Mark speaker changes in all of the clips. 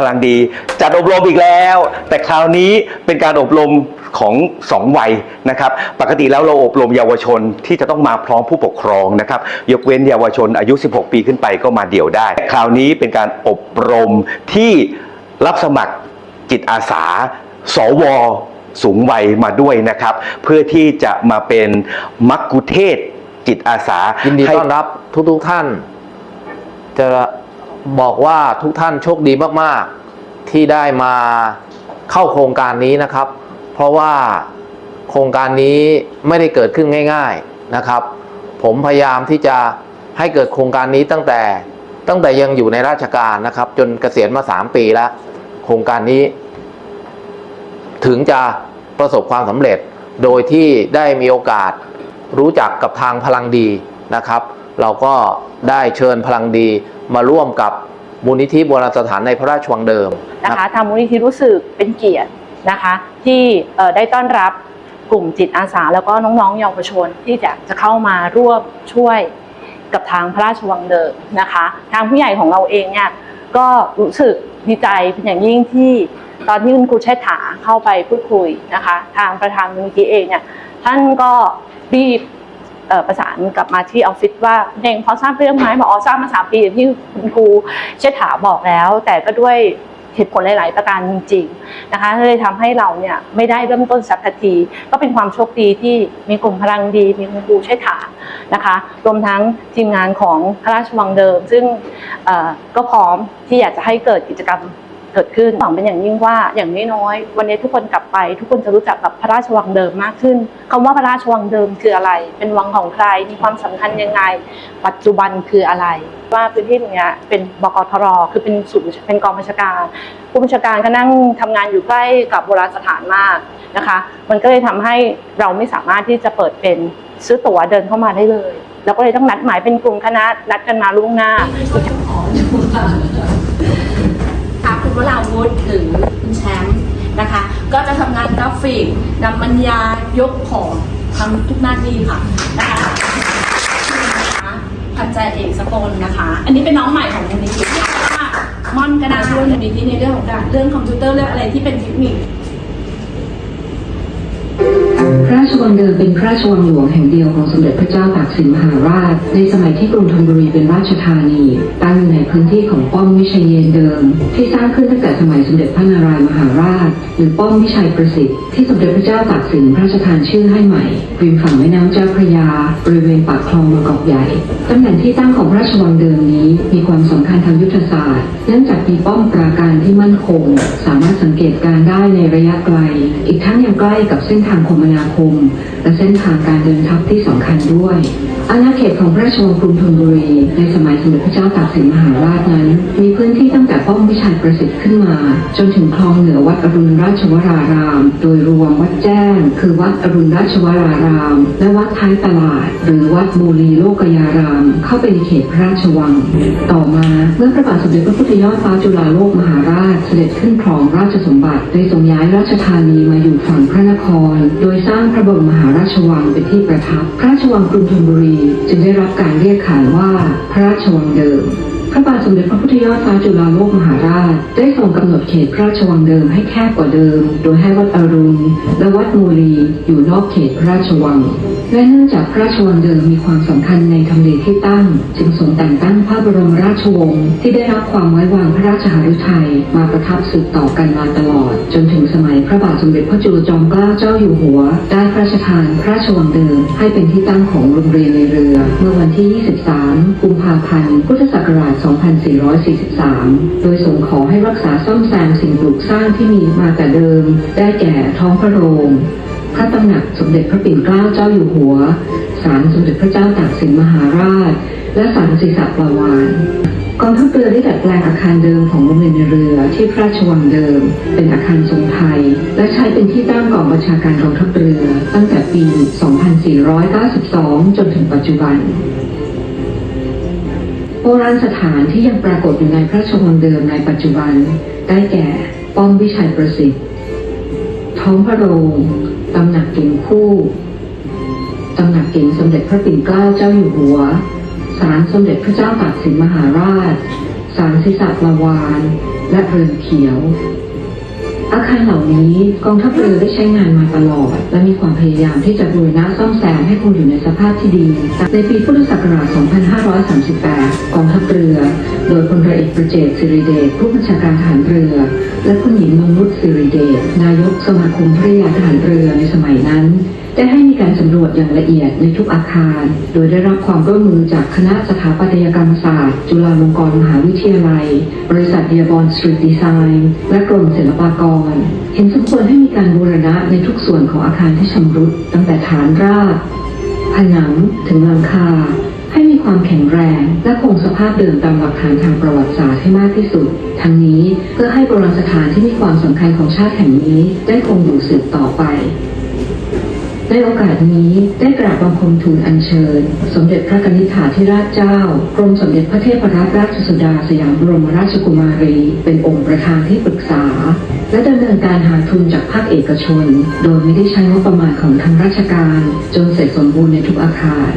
Speaker 1: พลังดี จัดอบรมอีกแล้ว แต่คราวนี้เป็นการอบรมของสองวัยนะครับ ปกติแล้วเราอบรมเยาวชนที่จะต้องมาพร้อมผู้ปกครองนะครับ ยกเว้นเยาวชนอายุ 16 ปีขึ้นไปก็มาเดี่ยวได้ คราวนี้เป็นการอบรมที่รับสมัครจิตอาสา สวสูงวัยมาด้วยนะครับ เพื่อที่จะมาเป็นมักคุเทศจิตอาสา
Speaker 2: ยินดีต้อนรับทุกทุกๆท่านจะ บอกว่าทุกท่านโชคดีมากๆ ที่ได้มาเข้าโครงการนี้นะครับ เพราะว่าโครงการนี้ไม่ได้เกิดขึ้นง่าย ๆนะครับ ผมพยายามที่จะให้เกิดโครงการนี้ตั้งแต่ตั้งแต่ยังอยู่ในราชการนะครับ จนเกษียณมา 3 ปีแล้ว โครงการนี้ ถึงจะประสบความสำเร็จโดยที่ได้มีโอกาสรู้จักกับทางพลังดีนะครับ เราก็ได้เชิญพลังดี มาร่วมกับมูลนิธิโบราณสถานในพระราชวังเดิม
Speaker 3: นะคะทางมูลนิธิรู้สึกเป็นเกียรตินะคะ ที่เอ่อได้ต้อนรับกลุ่มจิตอาสา แล้วก็น้องๆเยาวชนที่จะจะเข้ามาร่วมช่วยกับทางพระราชวังเดิมนะคะ ทางผู้ใหญ่ของเราเองเนี่ยก็รู้สึกดีใจเป็นอย่างยิ่งที่ตอนที่คุณครูเชษฐาเข้าไปพูดคุยนะคะ ทางประธานมูลนิธิเองเนี่ยท่านก็รีบเอ่อ ประสานกลับมาที่ออฟฟิศว่าเองพอทราบเรื่องไหมบอกอ๋อทราบมาสามปีที่คุณครูเชษฐาบอกแล้ว แต่ก็ด้วยเหตุผลหลาย ๆ ประการจริงๆนะคะเลยทำให้เราเนี่ยไม่ได้เริ่มต้นสักที ก็เป็นความโชคดีที่มีกลุ่มพลังดีมีคุณครูเชษฐานะคะ รวมทั้งทีมงานของพระราชวังเดิม ซึ่งก็พร้อมที่อยากจะให้เกิดกิจกรรม เกิดขึ้นหวังเป็นอย่างยิ่งว่าอย่างน้อยๆวันนี้ทุกคนกลับไป ทุกคนจะรู้จักกับพระราชวังเดิมมากขึ้นคำว่าพระราชวังเดิมคืออะไร เป็นวังของใครมีความสำคัญยังไง ปัจจุบันคืออะไร ว่าพื้นที่ตรงนี้เป็นบกทรคือเป็นศูนย์เป็นกองบัญชาการ ผู้บัญชาการก็นั่งทำงานอยู่ใกล้กับโบราณสถานมากนะคะ มันก็เลยทำให้เราไม่สามารถที่จะเปิดเป็นซื้อตั๋วเดินเข้ามาได้เลยเราก็เลยต้องนัดหมายเป็นกลุ่มคณะนัดกันมาล่วงหน้า
Speaker 4: คุณวราวุธหรือคุณแชมป์นะคะ ก็จะทำงานกราฟิกนำบรรยายยกของทำทุกหน้าที่ค่ะนะคะพันจ่าเอกสกลนะคะ อันนี้เป็นน้องใหม่ของมูลนิธิว่าม่อนก็ได้ช่วยมูลนิธิในเรื่องของการเรื่องคอมพิวเตอร์เรื่องอะไรที่เป็นเทคนิค
Speaker 5: พระราชวังเดิมเป็นพระราชวังหลวงแห่งเดียวของสมเด็จพระเจ้าตากสินมหาราช ในสมัยที่กรุงธนบุรีเป็นราชธานี ตั้งอยู่ในพื้นที่ของป้อมวิชัยเยนเดิม ที่สร้างขึ้นตั้งแต่สมัยสมเด็จพระนารายณ์มหาราช หรือป้อมวิชัยประสิทธิ์ที่สมเด็จพระเจ้าตากสินพระราชทานชื่อให้ใหม่ริมฝั่งแม่น้ำเจ้าพระยาบริเวณปากคลองบางกอกใหญ่ตำแหน่งที่ตั้งของพระราชวังเดิมนี้ มีความสำคัญทางยุทธศาสตร์ เนื่องจากมีป้อมปราการที่มั่นคง สามารถสังเกตการได้ในระยะไกล อีกทั้งยังใกล้กับเส้นทางคมนาคมและเส้นทางการเดินทัพที่สำคัญด้วย อาณาเขตของพระราชวังกรุงธนบุรีในสมัยสมเด็จพระเจ้าตากสินมหาราชนั้น มีพื้นที่ตั้งแต่ป้อมวิชัยประสิทธิ์ขึ้นมา จนถึงคลองเหนือวัดอรุณราชวราราม โดยรวมวัดแจ้ง คือวัดอรุณราชวราราม และวัดท้ายตลาด หรือวัดมูลีโลกยาราม เข้าไปในเขตพระราชวัง ต่อมาเมื่อพระบาทสมเด็จพระพุทธยอดฟ้าจุฬาโลกมหาราชเสด็จขึ้นครองราชสมบัติได้ทรงย้ายราชธานีมาอยู่ฝั่งพระนคร โดยสร้างพระบรมมหาราชวังเป็นที่ประทับ พระราชวังกรุงธนบุรี จึงได้รับการเรียกขานว่าพระราชวังเดิม พระบาทสมเด็จพระพุทธยอดฟ้าจุฬาโลกมหาราช ได้ทรงกำหนดเขตพระราชวังเดิมให้แคบกว่าเดิม โดยให้วัดอรุณและวัดมูลีอยู่นอกเขตพระราชวัง และเนื่องจากพระราชวังเดิมมีความสำคัญในทำเลที่ตั้ง จึงทรงแต่งตั้งพระบรมราชวงศ์ที่ได้รับความไว้วางพระราชหฤทัยมาประทับสืบต่อกันมาตลอด จนถึงสมัยพระบาทสมเด็จพระจุลจอมเกล้าเจ้าอยู่หัว ได้พระราชทานพระราชวังเดิม ให้เป็นที่ตั้งของโรงเรียนในเรือ เมื่อวันที่ 23 กุมภาพันธ์ พุทธศักราช2443 โดยทรงขอให้รักษาซ่อมแซมสิ่งปลูกสร้างที่มีมาแต่เดิม ได้แก่ท้องพระโรงพระตำหนักสมเด็จพระปิ่นเกล้าเจ้าอยู่หัว ศาลสมเด็จพระเจ้าตากสินมหาราช และศาลศีรษะปลาวานกองทัพเรือได้ดัดแปลงอาคารเดิมของโรงเรียนเรือที่พระราชวังเดิม เป็นอาคารทรงไทย และใช้เป็นที่ตั้งกองบัญชาการกองทัพเรือ ตั้งแต่ปี 2492 จนถึงปัจจุบัน โบราณสถานที่ยังปรากฏอยู่ในพระราชวังเดิมในปัจจุบัน ได้แก่ ป้อมวิชัยประสิทธิ์ ท้องพระโรงตำหนักเก่งคู่ตำหนักเก่งสมเด็จพระปิ่นเกล้าเจ้าอยู่หัว ศาลสมเด็จพระเจ้าตากสินมหาราชศสารศิษะปลาวาน และเรือนเขียว อาคารเหล่านี้กองทัพเรือได้ใช้งานมาตลอด และมีความพยายามที่จะบูรณะซ่อมแซม คงอยู่ในสภาพที่ดี ในปีพุทธศักราช 2538 กองทัพเรือ โดยพลเรือเอกประเจตสิริเดชผู้บัญชาการทหารเรือ และคุณหญิงมงนุษสิริเดชนายกสมาคมภริยาทหารเรือในสมัยนั้นได้ให้มีการสำรวจอย่างละเอียดในทุกอาคาร โดยได้รับความร่วมมือจากคณะสถาปัตยกรรมศาสตร์ จุฬาลงกรณ์มหาวิทยาลัย บริษัทเดียบอนสตรีทดีไซน์และกรมศิลปากร เห็นสมควรให้มีการบูรณะในทุกส่วนของอาคารที่ชำรุดตั้งแต่ฐานราก ผนังถึงหลังคา ให้มีความแข็งแรงและคงสภาพเดิมตามหลักฐานทางประวัติศาสตร์ให้มากที่สุด ทั้งนี้เพื่อให้โบราณสถานที่มีความสำคัญของชาติแห่งนี้ได้คงอยู่สืบต่อไป ในโอกาสนี้ได้กราบบังคมทูลอัญเชิญ สมเด็จพระกนิษฐาธิราชเจ้ากรมสมเด็จพระเทพรัตนราชสุดาสยามบรมราชกุมารี เป็นองค์ประธานที่ปรึกษา และดำเนินการหาทุนจากภาคเอกชน โดยไม่ได้ใช้งบประมาณของทางราชการ จนเสร็จสมบูรณ์ในทุกอาคาร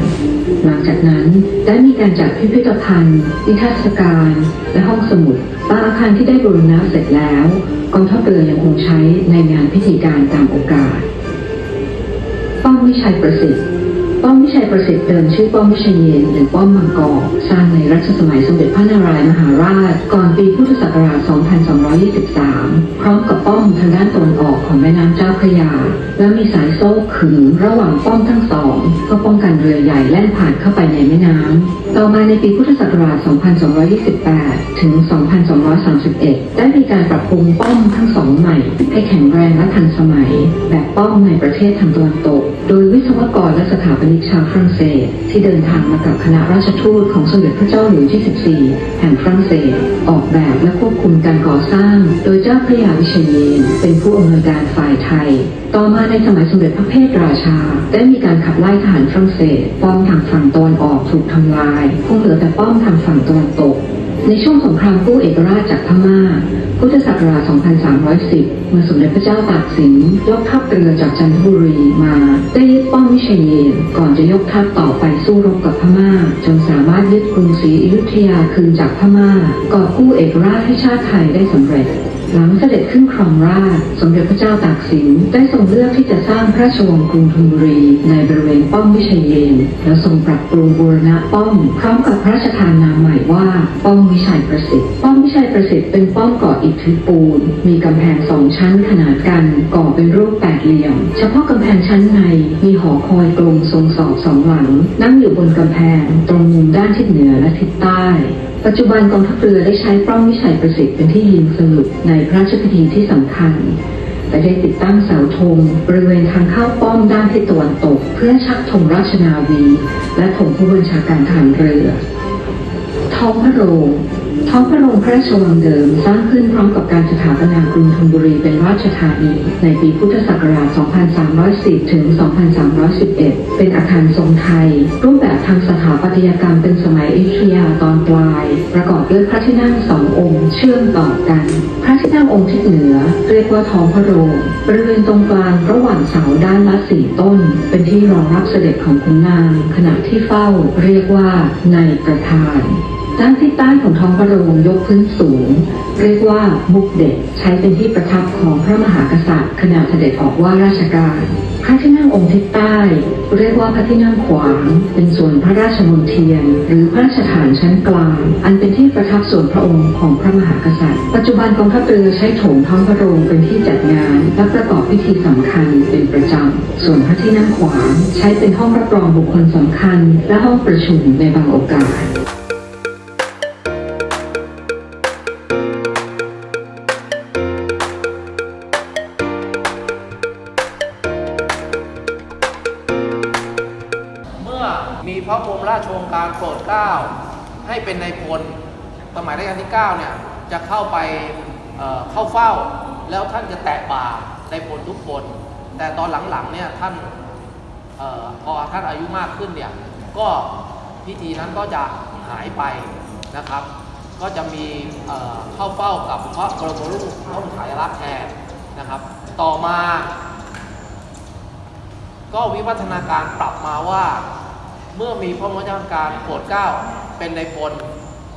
Speaker 5: หลังจากนั้นได้มีการจัดพิพิธภัณฑ์นิทรรศการ และห้องสมุดบางอาคารที่ได้บูรณะเสร็จแล้วกองทัพเรือยังคงใช้ในงานพิธีการตามโอกาส วิชัยประสิทธิ์ ป้อมวิชัยประสิทธิ์เดิมชื่อป้อมวิชัยเยนหรือป้อมมังกรสร้างในรัชสมัยสมเด็จพระนารายณ์มหาราช ก่อนปีพุทธศักราช 2223 พร้อมกับป้อมทางด้านตะวันออกของแม่น้ำเจ้าพระยา และมีสายโซ่ขึงระหว่างป้อมทั้งสองเพื่อป้องกันเรือใหญ่แล่นผ่านเข้าไปในแม่น้ำต่อมาในปีพุทธศักราช 2228 ถึง 2231 ได้มีการปรับปรุงป้อมทั้งสองใหม่ ให้แข็งแรงและทันสมัย แบบป้อมในประเทศทางตะวันตกโดยวิศวกรและสถาปนิกชาวฝรั่งเศส ที่เดินทางมากับคณะราชทูตของสมเด็จพระเจ้าหลุยส์ที่ 14 แห่งฝรั่งเศส ออกแบบและควบคุมการก่อสร้าง โดยเจ้าพระยาวิเชยเยนเป็นผู้อำนวยการฝ่ายไทย ต่อมาในสมัยสมเด็จพระเพทราชา ได้มีการขับไล่ทหารฝรั่งเศส ป้อมทางฝั่งตะวันออกถูกทำลายคงเหลือแต่ป้อมทางฝั่งตะวันตก ในช่วงสงครามกู้เอกราชจากพม่า พุทธศักราช 2310 มือสมเด็จพระเจ้าตากสินยกทัพเรือจากจันทบุรีมาได้ยึดป้อมวิเชยเยนก่อนจะยกทัพต่อไปสู้รบกับพม่า จนสามารถยึดกรุงศรีอยุธยาคืนจากพม่ากอบกู้เอกราชให้ชาติไทยได้สำเร็จ หลังเสด็จขึ้นครองราชสมเด็จพระเจ้าตากสินได้ทรงเลือกที่จะสร้างพระราชวังกรุงธนบุรี ในบริเวณป้อมวิเชยนและทรงปรับปรุงบูรณะป้อม พร้อมกับพระราชทานนามใหม่ว่า ป้อมวิชัยประสิทธิ์ ป้อมวิชัยประสิทธิ์เป็นป้อมก่ออิฐทึบปูน มีกำแพงสองชั้นขนาดกันก่อเป็นรูปแปดเหลี่ยม เฉพาะกำแพงชั้นในมีหอคอยกลมทรงศอกสองหลัง นั่งอยู่บนกำแพง ตรงมุมด้านทิศเหนือและทิศใต้ ปัจจุบันกองทัพเรือได้ใช้ป้อมวิชัยประสิทธิ์เป็นที่ยิงสลุดในพระราชพิธีที่สำคัญและได้ติดตั้งเสาธงบริเวณทางเข้าป้อมด้านทิศตะวันตก เพื่อชักธงราชนาวี และธงผู้บัญชาการทหารเรือ ท้องพระโรง ท้องพระโรงพระราชวังเดิมสร้างขึ้นพร้อมกับการสถาปนากรุงธนบุรีเป็นราชธานีในปีพุทธศักราช 2310 ถึง 2311 เป็นอาคารทรงไทย รูปแบบทางสถาปัตยกรรมเป็นสมัยอยุธยาตอนปลาย ประกอบด้วยพระที่นั่งสององค์เชื่อมต่อกัน พระที่นั่งองค์ทิศเหนือ เรียกว่าท้องพระโรงบริเวณตรงกลางระหว่างเสาด้านละสี่ต้น เป็นที่รองรับเสด็จของขุนนางขณะที่เฝ้าเรียกว่าในประธาน ด้านทิศใต้ของท้องพระโรงยกพื้นสูง เรียกว่ามุกเด็กใช้เป็นที่ประทับของพระมหากษัตริย์ขณะเสด็จออกว่าราชการพระที่นั่งองค์ทิศใต้ เรียกว่าพระที่นั่งขวาง เป็นส่วนพระราชมนเทียน หรือพระราชฐานชั้นกลาง อันเป็นที่ประทับส่วนพระองค์ของพระมหากษัตริย์ ปัจจุบันกองทัพเรือใช้โถงท้องพระโรงเป็นที่จัดงาน และประกอบพิธีสำคัญเป็นประจำส่วนพระที่นั่งขวาง ใช้เป็นห้องรับรองบุคคลสำคัญ และห้องประชุมในบางโอกาส
Speaker 2: ให้เป็นในายพลสมัยรัชกาลที่9เนี่ยจะเข้าไปเเข้าเฝ้า แล้วท่านจะแตะบ่าในายพลทุกคน แต่ตอนหลังๆเนี่ยท่านออพอท่านอายุมากขึ้นเนี่ยก็พิธีนั้นก็จะหายไปนะครับ ก็จะมีเเข้าเฝ้ากับพระบรมรูปพระมฉายาลักษณ์แทนนะครับ ต่อมา ก็วิวัฒนาการปรับมาว่า เมื่อมีพระมรดการโปรดเกล้าเป็นในพล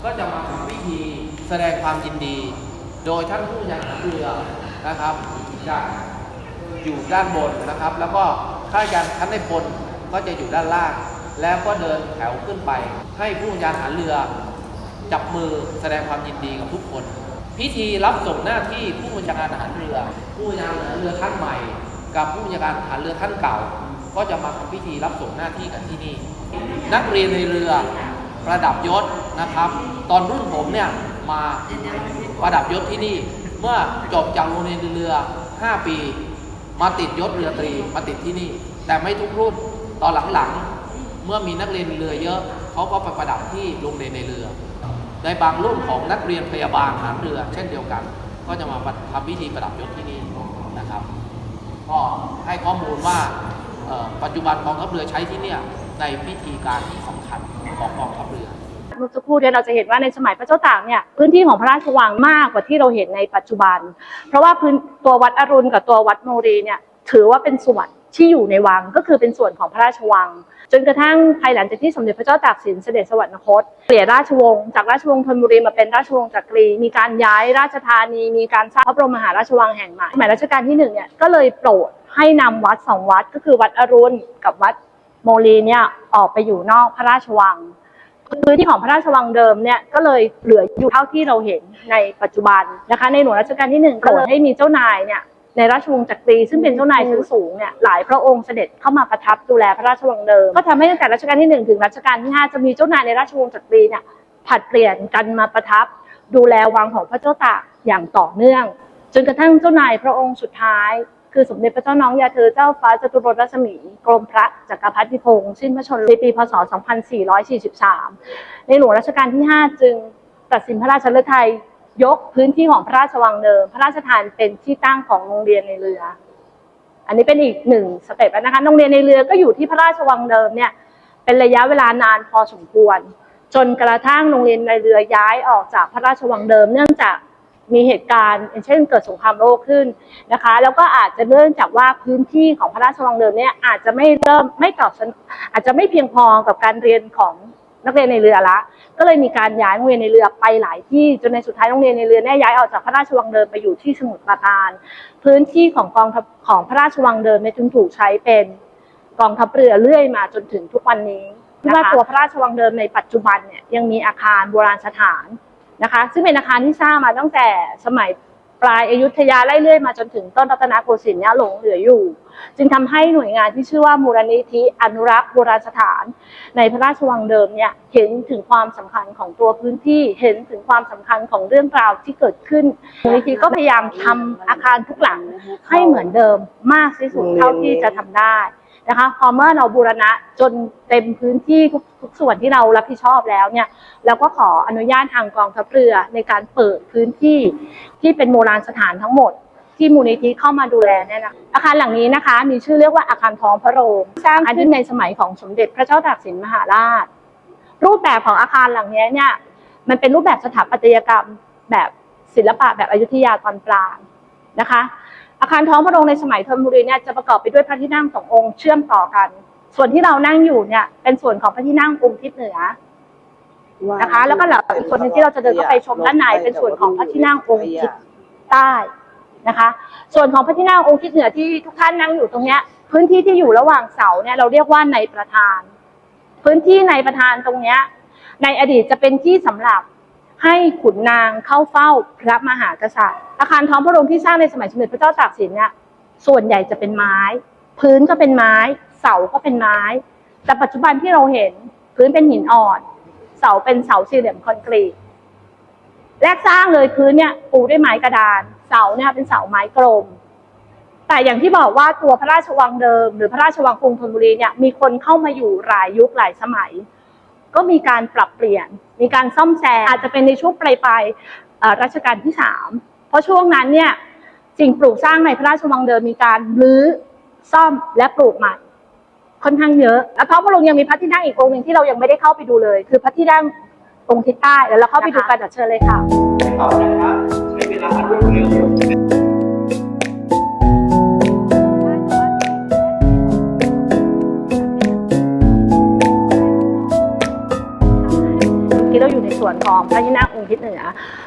Speaker 2: ก็จะมาทำพิธีแสดงความยินดี โดยท่านผู้ยังเรือนะครับจะอยู่ด้านบนนะครับ แล้วก็ข้าราชการในในพลก็จะอยู่ด้านล่าง แล้วก็เดินแถวขึ้นไป ให้ผู้บัญชาการเรือ จับมือแสดงความยินดีกับทุกคน พิธีรับส่งหน้าที่ผู้บัญชาการทหารเรือ ผู้บัญชาการทหารเรือท่านใหม่ กับผู้บัญชาการทหารเรือท่านเก่า ก็จะมาทำพิธีรับส่งหน้าที่กันที่นี่ นักเรียนในเรือประดับยศนะครับ ตอนรุ่นผมเนี่ยมาประดับยศที่นี่ เมื่อจบจากโรงเรียนเรือ 5 ปี มาติดยศเรือตรีมาติดที่นี่ แต่ไม่ทุกรุ่นตอนหลังๆ เมื่อมีนักเรียนเรือเยอะเขาก็ไปประดับที่โรงเรียนในเรือ ในบางรุ่นของนักเรียนพยาบาลทหารเรือ เช่นเดียวกัน ก็จะมาทำพิธีประดับยศที่นี่นะครับก็ให้ข้อมูลว่าปัจจุบันกองทัพเรือใช้ที่เนี่ย ในพิธีการที่สำคัญของกองทัพเรือ
Speaker 3: เมื่อสักครู่เนี่ยเราจะเห็นว่าในสมัยพระเจ้าตากเนี่ยพื้นที่ของพระราชวังมากกว่าที่เราเห็นในปัจจุบัน เพราะว่าพื้นตัววัดอรุณกับตัววัดโมรีเนี่ยถือว่าเป็นส่วนที่อยู่ในวังก็คือเป็นส่วนของพระราชวัง จนกระทั่งภายหลังจากที่สมเด็จพระเจ้าตากสินเสด็จสวรรคตเปลี่ยนราชวงศ์จากราชวงศ์ธนบุรีมาเป็นราชวงศ์จักรี มีการย้ายราชธานี มีการสร้างพระบรมมหาราชวังแห่งใหม่สมัยรัชกาลที่หนึ่งเนี่ยก็เลยโปรดให้นำวัดสองวัดก็คือวัดอรุณกับวัด โมรีเนี่ยออกไปอยู่นอกพระราชวังพื้นที่ของพระราชวังเดิมเนี่ยก็เลยเหลืออยู่เท่าที่เราเห็นในปัจจุบันนะคะในหลวงรัชกาลที่หนึ่งก็เลยให้มีเจ้านายเนี่ยในราชวงศ์จักรีซึ่งเป็นเจ้านายชั้นสูงเนี่ยหลายพระองค์เสด็จเข้ามาประทับดูแลพระราชวังเดิม ก็ทำให้ตั้งแต่รัชกาลที่หนึ่งถึงรัชกาลที่ห้าจะมีเจ้านายในราชวงศ์จักรีเนี่ยผัดเปลี่ยนกันมาประทับ ดูแลวังของพระเจ้าตากอย่างต่อเนื่อง จนกระทั่งเจ้านายพระองค์สุดท้าย คือสมเด็จพระเจ้าน้องยาเธอเจ้าฟ้าจตุรสรัศมี กรมพระจักรพรรดิพงศ์สิ้นพระชนม์ในปีพศ 2443 ในหลวงรัชกาลที่ 5 จึงตัดสินพระราชฤทัยยกพื้นที่ของพระราชวังเดิม พระราชทานเป็นที่ตั้งของโรงเรียนในเรือ อันนี้เป็นอีกหนึ่งสเต็ปนะคะโรงเรียนในเรือก็อยู่ที่พระราชวังเดิมเนี่ยเป็นระยะเวลานานพอสมควร จนกระทั่งโรงเรียนในเรือย้ายออกจากพระราชวังเดิม เนื่องจาก มีเหตุการณ์อย่างเช่นเกิดสงครามโลกขึ้นนะคะ แล้วก็อาจจะเนื่องจากว่าพื้นที่ของพระราชวังเดิมเนี่ยอาจจะไม่เริ่มไม่ตอบสนอาจจะไม่เพียงพอกับการเรียนของนักเรียนในเรือละ ก็เลยมีการย้ายโรงเรียนในเรือไปหลายที่จนในสุดท้ายโรงเรียนในเรือเนี่ยย้ายออกจากพระราชวังเดิมไปอยู่ที่สมุทรปราการ พื้นที่ของกองทัพของพระราชวังเดิมเนี่ยจึงถูกใช้เป็นกองทัพเรือเรื่อยมาจนถึงทุกวันนี้ที่ว่าตัวพระราชวังเดิมในปัจจุบันเนี่ยยังมีอาคารโบราณสถาน นะคะ ซึ่งเป็นอาคารที่สร้างมาตั้งแต่สมัยปลายอยุธยาไล่เรื่อยมาจนถึงต้นรัตนโกสินทร์เนี่ยหลงเหลืออยู่ จึงทำให้หน่วยงานที่ชื่อว่ามูลนิธิอนุรักษ์โบราณสถาน ในพระราชวังเดิมเนี่ยเห็นถึงความสำคัญของตัวพื้นที่เห็นถึงความสำคัญของเรื่องราวที่เกิดขึ้นมูลนิธิก็พยายามทำอาคารทุกหลังให้เหมือนเดิมมากที่สุดเท่าที่จะทำได้ นะคะ พอเมื่อเราบูรณะจนเต็มพื้นที่ทุกทุกส่วนที่เรารับผิดชอบแล้วเนี่ยเราก็ขออนุญาตทางกองทัพเรือในการเปิดพื้นที่ที่เป็นโบราณสถานทั้งหมดที่มูลนิธิเข้ามาดูแลเนี่ยนะอาคารหลังนี้นะคะ มีชื่อเรียกว่าอาคารท้องพระโรงสร้างขึ้นในสมัยของสมเด็จพระเจ้าตากสินมหาราช รูปแบบของอาคารหลังนี้เนี่ยมันเป็นรูปแบบสถาปัตยกรรมแบบศิลปะแบบอยุธยาตอนกลางนะคะ อาคารท้องพระโรงในสมัยธนบุรีเนี่ยจะประกอบไปด้วยพระที่นั่งสององค์เชื่อมต่อกัน ส่วนที่เรานั่งอยู่เนี่ยเป็นส่วนของพระที่นั่งองค์ทิศเหนือนะคะ แล้วก็เหลืออีกส่วนหนึงที่เราจะเดินเข้าไปชมด้านในเป็นส่วนของพระที่นั่งองค์ทิศใต้นะคะ ส่วนของพระที่นั่งองค์ทิศเหนือที่ทุกท่านนั่งอยู่ตรงเนี้ย พื้นที่ที่อยู่ระหว่างเสาเนี่ยเราเรียกว่าในประธาน พื้นที่ในประธานตรงเนี้ยในอดีตจะเป็นที่สำหรับ ให้ขุนนางเข้าเฝ้าพระมหากษัตริย์ อาคารท้องพระโรงที่สร้างในสมัยสมเด็จพระเจ้าตากสินเนี่ยส่วนใหญ่จะเป็นไม้ พื้นก็เป็นไม้ เสาก็เป็นไม้ แต่ปัจจุบันที่เราเห็นพื้นเป็นหินอ่อน เสาเป็นเสาสี่เหลี่ยมคอนกรีตแรกสร้างเลยพื้นเนี่ยปูด้วยไม้กระดาน เสาเนี่ยเป็นเสาไม้กลม แต่อย่างที่บอกว่าตัวพระราชวังเดิม หรือพระราชวังกรุงธนบุรีเนี่ยมีคนเข้ามาอยู่หลายยุคหลายสมัย ก็มีการปรับเปลี่ยน มีการซ่อมแซมอาจจะเป็นในช่วงปลายปลายรัชกาลที่สามเพราะช่วงนั้นเนี่ยสิ่งปลูกสร้างในพระราชวังเดิมมีการรื้อซ่อมและปลูกใหม่ค่อนข้างเยอะ แล้วท้องพระโรงยังมีพระที่นั่งอีกองค์หนึ่งที่เรายังไม่ได้เข้าไปดูเลย คือพระที่นั่งองค์ทิศใต้แล้วเราเข้าไปดูกันเดี๋ยวเชิญเลยค่ะ
Speaker 2: ขอบคุณครับใช้เวลาอันรวดเร็ว
Speaker 3: เมื่อกี้เราอยู่ในส่วนของพระที่นั่งองค์ทิศเหนือ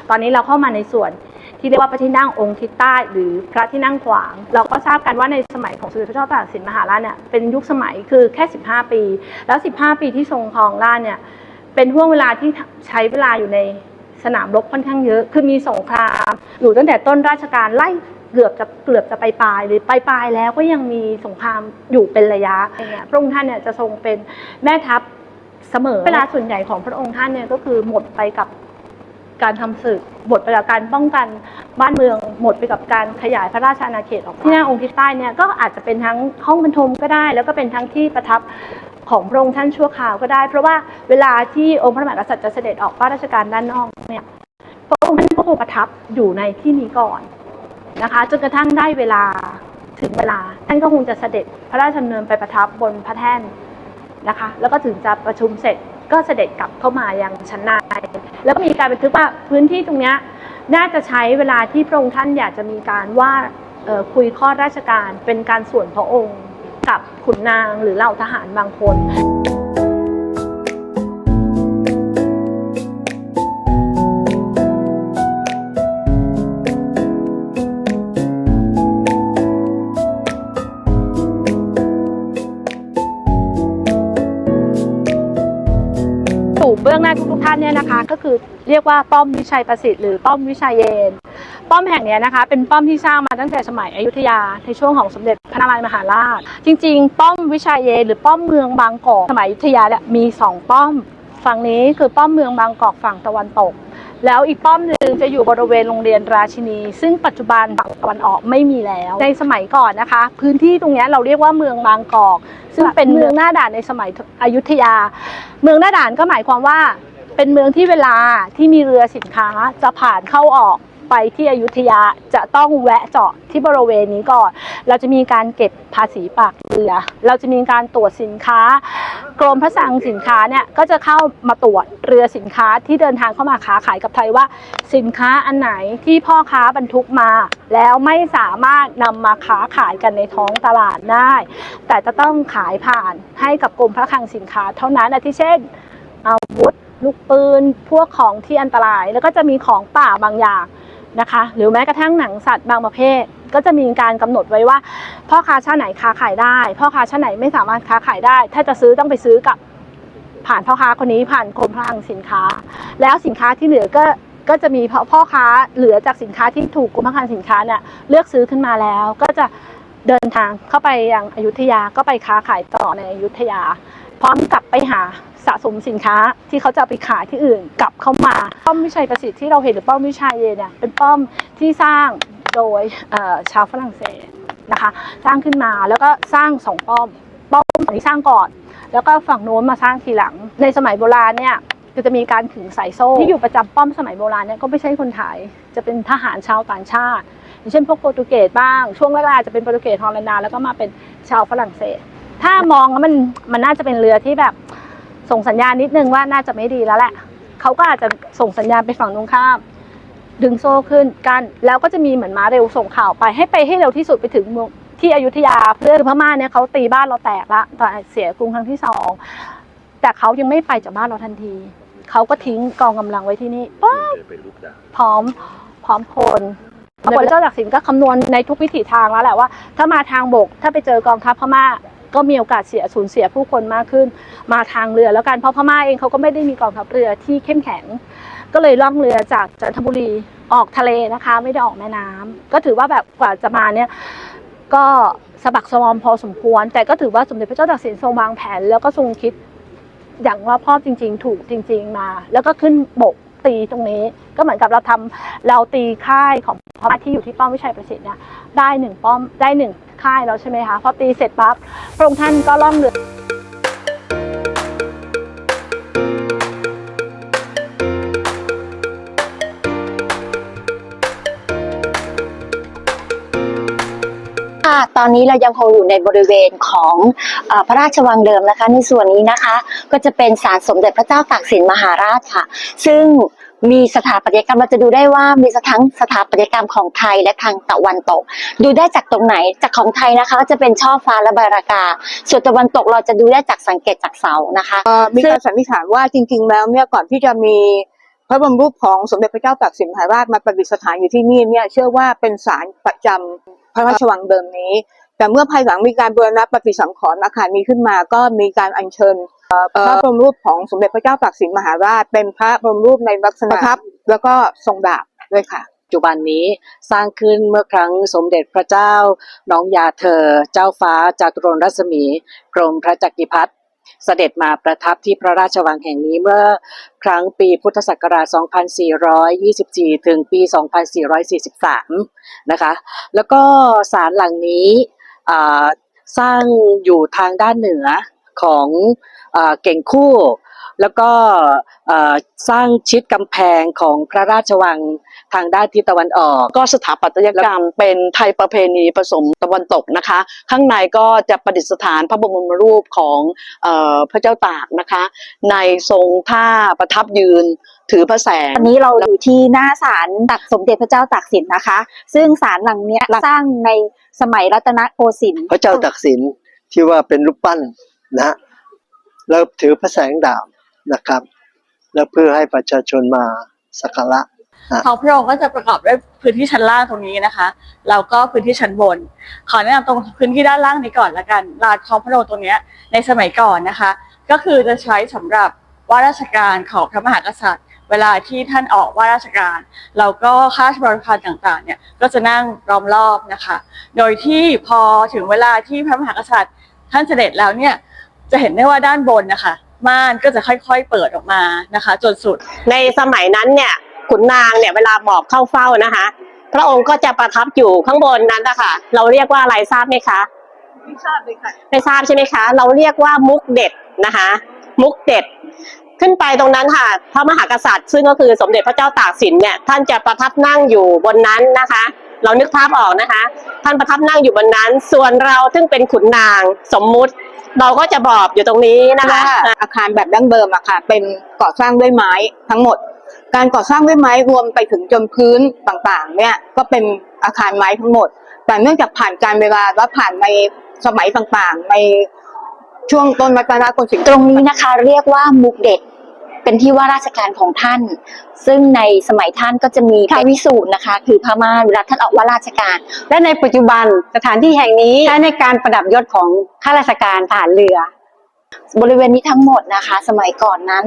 Speaker 3: ตอนนี้เราเข้ามาในส่วนที่เรียกว่าพระที่นั่งองค์ทิศใต้หรือพระที่นั่งขวาง เราก็ทราบกันว่าในสมัยของสมเด็จพระเจ้าตากสินมหาราชเนี่ยเป็นยุคสมัยคือแค่ 15 ปี แล้ว 15 ปีที่ทรงครองราชเนี่ยเป็นห่วงเวลาที่ใช้เวลาอยู่ในสนามรบค่อนข้างเยอะ คือมีสงครามอยู่ตั้งแต่ต้นราชการไล่เกือบจะเกือบจะไปปลายหรือปปลายแล้วก็ยังมีสงครามอยู่เป็นระยะเนี่ยพระองค์ท่านเนี่ยจะทรงเป็นแม่ทัพ เสมอ เวลาส่วนใหญ่ของพระองค์ท่านเนี่ยก็คือหมดไปกับการทำศึกหมดไปกับการป้องกันบ้านเมือง หมดไปกับการขยายพระราชอาณาเขตออกที่หน้าองค์ทิศใต้เนี่ยก็อาจจะเป็นทั้งห้องบรรทมก็ได้ แล้วก็เป็นทั้งที่ประทับของพระองค์ท่านชั่วคราวก็ได้ เพราะว่าเวลาที่องค์พระมหากษัตริย์จะเสด็จออกพระราชการด้านนอกเนี่ยพระองค์ท่านก็คงประทับอยู่ในที่นี้ก่อนนะคะจนกระทั่งได้เวลาถึงเวลาท่านก็คงจะเสด็จพระราชดำเนินไปประทับบนพระแท่น นะคะ แล้วก็ถึงจะประชุมเสร็จก็เสด็จกลับเข้ามายังชั้นในแล้วก็มีการบันทึกว่าพื้นที่ตรงนี้น่าจะใช้เวลาที่พระองค์ท่านอยากจะมีการว่าคุยข้อราชการเป็นการส่วนพระองค์กับขุนนางหรือเหล่าทหารบางคน เรียกว่าป้อมวิชัยประสิทธิ์หรือป้อมวิชัยเยน ป้อมแห่งนี้นะคะ เป็นป้อมที่สร้างมาตั้งแต่สมัยอยุธยาในช่วงของสมเด็จพระนารายณ์มหาราช จริง ๆ ป้อมวิชัยเยนหรือป้อมเมืองบางกอกสมัยอยุธยาเนี่ยมีสองป้อม ฝั่งนี้คือป้อมเมืองบางกอกฝั่งตะวันตก แล้วอีกป้อมหนึ่งจะอยู่บริเวณโรงเรียนราชินี ซึ่งปัจจุบันฝั่งตะวันออกไม่มีแล้ว ในสมัยก่อนนะคะ พื้นที่ตรงนี้เราเรียกว่าเมืองบางกอก ซึ่งเป็นเมืองหน้าด่านในสมัยอยุธยา เมืองหน้าด่านก็หมายความว่า เป็นเมืองที่เวลาที่มีเรือสินค้าจะผ่านเข้าออกไปที่อยุธยาจะต้องแวะเจาะที่บริเวณนี้ก่อน เราจะมีการเก็บภาษีปากเรือ เราจะมีการตรวจสินค้า กรมพระสังสินค้าเนี่ยก็จะเข้ามาตรวจเรือสินค้าที่เดินทางเข้ามาค้าขายกับไทยว่า สินค้าอันไหนที่พ่อค้าบรรทุกมา แล้วไม่สามารถนำมาค้าขายกันในท้องตลาดได้ แต่จะต้องขายผ่านให้กับกรมพระคลังสินค้าเท่านั้นอาทิเช่น อาวุธ ลูกปืน พวกของที่อันตราย แล้วก็จะมีของป่าบางอย่างนะคะ หรือแม้กระทั่งหนังสัตว์บางประเภท ก็จะมีการกำหนดไว้ว่า พ่อค้าชาติไหนค้าขายได้ พ่อค้าชาติไหนไม่สามารถค้าขายได้ ถ้าจะซื้อต้องไปซื้อกับผ่านพ่อค้าคนนี้ผ่านกรมพลังสินค้า แล้วสินค้าที่เหลือก็ก็จะมีพ่อพ่อค้าเหลือจากสินค้าที่ถูกกรมพลังสินค้าเนี่ยเลือกซื้อขึ้นมาแล้ว ก็จะเดินทางเข้าไปยังอยุธยาก็ไปค้าขายต่อในอยุธยา พร้อมกลับไปหา สะสมสินค้าที่เขาจะไปขายที่อื่นกลับเข้ามา ป้อมวิชัยประสิทธิ์ที่เราเห็นหรือป้อมวิชัยเยเนี่ยเป็นป้อมที่สร้างโดยชาวฝรั่งเศสนะคะ สร้างขึ้นมาแล้วก็สร้างสองป้อม ป้อมฝั่งที่สร้างก่อน แล้วก็ฝั่งโน้นมาสร้างทีหลัง ในสมัยโบราณเนี่ยก็จะมีการขึงสายโซ่ที่อยู่ประจำป้อมสมัยโบราณเนี่ยก็ไม่ใช่คนไทยจะเป็นทหารชาวต่างชาติอย่างเช่นพวกโปรตุเกสบ้าง ช่วงแรกๆจะเป็นโปรตุเกสฮอลแลนดาแล้วก็มาเป็นชาวฝรั่งเศส ถ้ามองแล้วมันมันน่าจะเป็นเรือที่แบบ ส่งสัญญาณนิดนึงว่าน่าจะไม่ดีแล้วแหละเขาก็อาจจะส่งสัญญาณไปฝั่งตรงข้าม ดึงโซ่ขึ้นกันแล้วก็จะมีเหมือนม้าเร็วส่งข่าวไปให้ไปให้เร็วที่สุดไปถึงเมืองที่อยุธยาเพื่อพม่าเนี่ยเขาตีบ้านเราแตกละตอนเสียกรุงครั้งที่สองแต่เขายังไม่ไปจากบ้านเราทันทีเขาก็ทิ้งกองกำลังไว้ที่นี่ป๊บพร้อมพร้อมคนพระเจ้าตักสินก็คำนวณในทุกวิถีทางแล้วแหละว่า ถ้ามาทางบกถ้าไปเจอกองทัพพม่า ก็มีโอกาสเสียสูญเสียผู้คนมากขึ้น มาทางเรือแล้วกันเพราะพม่าเองเขาก็ไม่ได้มีกองทัพเรือที่เข้มแข็ง ก็เลยล่องเรือจากจันทบุรีออกทะเลนะคะ ไม่ได้ออกแม่น้ำก็ถือว่าแบบกว่าจะมาเนี่ยก็สะบักสะบอมพอสมควร แต่ก็ถือว่าสมเด็จพระเจ้าตากสินทรงวางแผน แล้วก็ทรงคิดอย่างรอบคอบจริง ๆ ถูกจริง ๆ มา แล้วก็ขึ้นบก ตีตรงนี้ ก็เหมือนกับเราทำเราตีค่ายของพม่าที่อยู่ที่ป้อมวิชัยประสิทธิ์เนี่ยได้หนึ่งป้อมได้หนึ่งค่ายแล้วใช่ไหมคะพอตีเสร็จปั๊บพระองค์ท่านก็ล่องเรือ
Speaker 6: ตอนนี้เรายังคงอยู่ในบริเวณของเออพระราชวังเดิมนะคะ ในส่วนนี้นะคะ ก็จะเป็นศาลสมเด็จพระเจ้าตากสินมหาราชค่ะ ซึ่งมีสถาปัตยกรรมเราจะดูได้ว่ามีทั้งสถาปัตยกรรมของไทยและทางตะวันตก ดูได้จากตรงไหนจากของไทยนะคะก็จะเป็นช่อฟ้าและใบรากา ส่วนตะวันตกเราจะดูได้จากสังเกตจากเสานะคะ
Speaker 7: เอ่อมี
Speaker 6: ซึ่ง
Speaker 7: การสันนิษฐานว่าจริง ๆ แล้วเนี่ยก่อนที่จะมีพระบรมรูปของสมเด็จพระเจ้าตากสินมหาราชมาประดิษฐานอยู่ที่นี่เนี่ยเชื่อว่าเป็นศาลประจำ พระราชวังเดิมนี้ แต่เมื่อภายหลังมีการบูรณะปฏิสังขรณ์อาคารนี้ขึ้นมาก็มีการอัญเชิญพระบรมรูปของสมเด็จพระเจ้าตากสินมหาราช เป็นพระบรมรูปในลักษณะประทับแล้วก็ทรงดาบด้วยค่ะ
Speaker 8: ปัจจุบันนี้สร้างขึ้นเมื่อครั้งสมเด็จพระเจ้า น้องยาเธอ เจ้าฟ้าจากรนรัศมี กรมพระจักริพรรดิ เสด็จมาประทับที่พระราชวังแห่งนี้เมื่อครั้งปีพุทธศักราช 2424 ถึงปี 2443 นะคะ แล้วก็ศาลหลังนี้สร้างอยู่ทางด้านเหนือ ของอาเก่งคู่ แล้วก็อ่าสร้างชิดกำแพงของพระราชวังทางด้านทิศตะวันออก
Speaker 9: ก็สถาปัตยกรรมเป็นไทยประเพณีผสมตะวันตกนะคะ ข้างในก็จะประดิษฐานพระบรมรูปของเออพระเจ้าตากนะคะ ในทรงท่าประทับยืนถือพระแสง
Speaker 6: อันนี้เราอยู่ที่หน้าศาลตักสมเด็จพระเจ้าตากสินนะคะ ซึ่งศาลหลังเนี้ยสร้างในสมัยรัตนโกสินทร์
Speaker 10: พระเจ้าตักสินที่ว่าเป็นรูปปั้น นะแล้วถือพระแสงดาบนะครับ แล้วเพื่อให้ประชาชนมาสักการะ
Speaker 11: ของพระองค์ก็จะประกอบด้วยพื้นที่ชั้นล่างตรงนี้นะคะแล้วก็พื้นที่ชั้นบน ขอแนะนำตรงพื้นที่ด้านล่างนี้ก่อนละกันลานของพระองค์ตรงนี้ในสมัยก่อนนะคะ ก็คือจะใช้สำหรับว่าราชการของพระมหากษัตริย์ เวลาที่ท่านออกว่าราชการแล้วก็ข้าราชบริพารต่างๆเนี่ยก็จะนั่งล้อมรอบนะคะ โดยที่พอถึงเวลาที่พระมหากษัตริย์ ท่านเสด็จแล้วเนี่ย จะเห็นได้ว่าด้านบนนะคะม่านก็จะค่อยๆเปิดออกมานะคะ จนสุด
Speaker 12: ในสมัยนั้นเนี่ยขุนนางเนี่ยเวลาหมอบเข้าเฝ้านะคะ พระองค์ก็จะประทับอยู่ข้างบนนั้นนะคะเราเรียกว่าอะไรทราบไหมคะ
Speaker 7: ไม่ทราบเลยค่ะ
Speaker 12: ไม่ทราบใช่ไหมคะ เราเรียกว่ามุกเด็ดนะคะ มุกเด็ด ขึ้นไปตรงนั้นค่ะ พระมหากษัตริย์ ซึ่งก็คือสมเด็จพระเจ้าตากสินเนี่ยท่านจะประทับนั่งอยู่บนนั้นนะคะ เรานึกภาพออกนะคะ ท่านประทับนั่งอยู่บนนั้น ส่วนเราซึ่งเป็นขุนนางสมมุติ เราก็จะบอบอยู่ตรงนี้นะคะ
Speaker 7: อาคารแบบดั้งเดิมอะค่ะ เป็นก่อสร้างด้วยไม้ทั้งหมด การก่อสร้างด้วยไม้รวมไปถึงจนพื้นต่างๆ เนี่ยก็เป็นอาคารไม้ทั้งหมด แต่เนื่องจากผ่านการเวลาและผ่านในสมัยต่างๆ ในช่วงต้นรัตนโกสินทร์
Speaker 6: ตรงนี้นะคะเรียกว่ามุกเด็ด เป็นที่ว่าราชการของท่าน ซึ่งในสมัยท่านก็จะมีพระวิสูตรนะคะ คือพม่านเวลาท่านออกว่าราชการ
Speaker 9: และในปัจจุบันสถานที่แห่งนี้ใช้ในการประดับยศของข้าราชการทหารเรือ
Speaker 6: บริเวณนี้ทั้งหมดนะคะ สมัยก่อนนั้น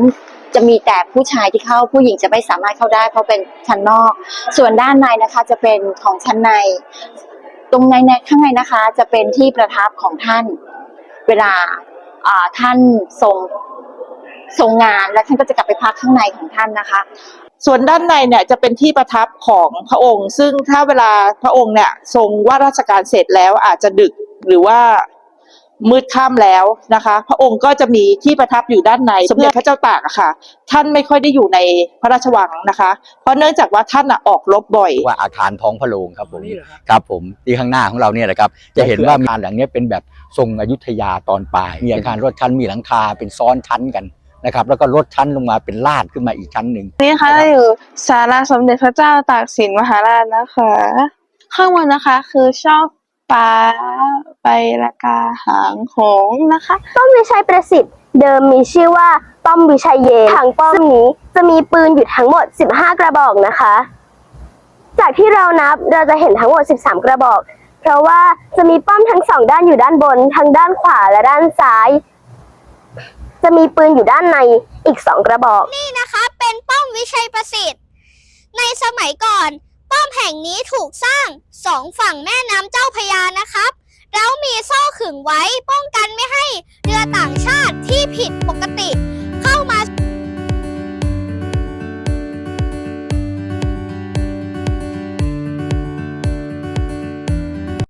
Speaker 6: จะมีแต่ผู้ชายที่เข้าผู้หญิงจะไม่สามารถเข้าได้ เพราะเป็นชั้นนอก ส่วนด้านในนะคะจะเป็นของชั้นใน ตรงในในข้างในนะคะ จะเป็นที่ประทับของท่าน เวลาอ่าท่านทรง ทรงงานแล้วท่านก็จะกลับไปพักข้างในของท่านนะคะ
Speaker 13: ส่วนด้านในเนี่ยจะเป็นที่ประทับของพระองค์ ซึ่งถ้าเวลาพระองค์เนี่ยทรงว่าราชการเสร็จแล้วอาจจะดึกหรือว่ามืดค่ำแล้วนะคะ พระองค์ก็จะมีที่ประทับอยู่ด้านในสมเด็จพระเจ้าตากอะค่ะ ท่านไม่ค่อยได้อยู่ในพระราชวังนะคะ เพราะเนื่องจากว่าท่านอะออกรบบ่อย
Speaker 14: ว่าอาคารท้องพระโรงครับผมครับผมที่ข้างหน้าของเราเนี่ยแหละครับ จะเห็นว่าอาคารหลังเนี้ยเป็นแบบทรงอยุธยาตอนปลายมีอาคารรถชั้นมีหลังคาเป็นซ้อนชั้นกัน นะครับแล้วก็ลดชั้นลงมาเป็นลาดขึ้นมาอีกชั้นหนึ่ง
Speaker 11: นี่ค่ะอยู่ศาลาสมเด็จพระเจ้าตากสินมหาราชนะคะ ข้างบนนะคะคือชอบฟ้าใบละกาหางโขงนะคะ
Speaker 15: ป้อมวิชัยประสิทธิ์เดิมมีชื่อว่าป้อมวิชัยเยนทางป้อมนี้จะมีปืนอยู่ทั้งหมด 15 กระบอกนะคะ จากที่เรานับเราจะเห็นทั้งหมด 13 กระบอก เพราะว่าจะมีป้อมทั้งสองด้านอยู่ด้านบนทั้งด้านขวาและด้านซ้าย จะมีปืนอยู่ด้านในอีกสองกระบอก
Speaker 16: นี่นะคะเป็นป้อมวิชัยประสิทธิ์ ในสมัยก่อน ป้อมแห่งนี้ถูกสร้างสองฝั่งแม่น้ำเจ้าพระยานะครับ แล้วมีโซ่ขึงไว้ป้องกันไม่ให้เรือต่างชาติที่ผิดปกติ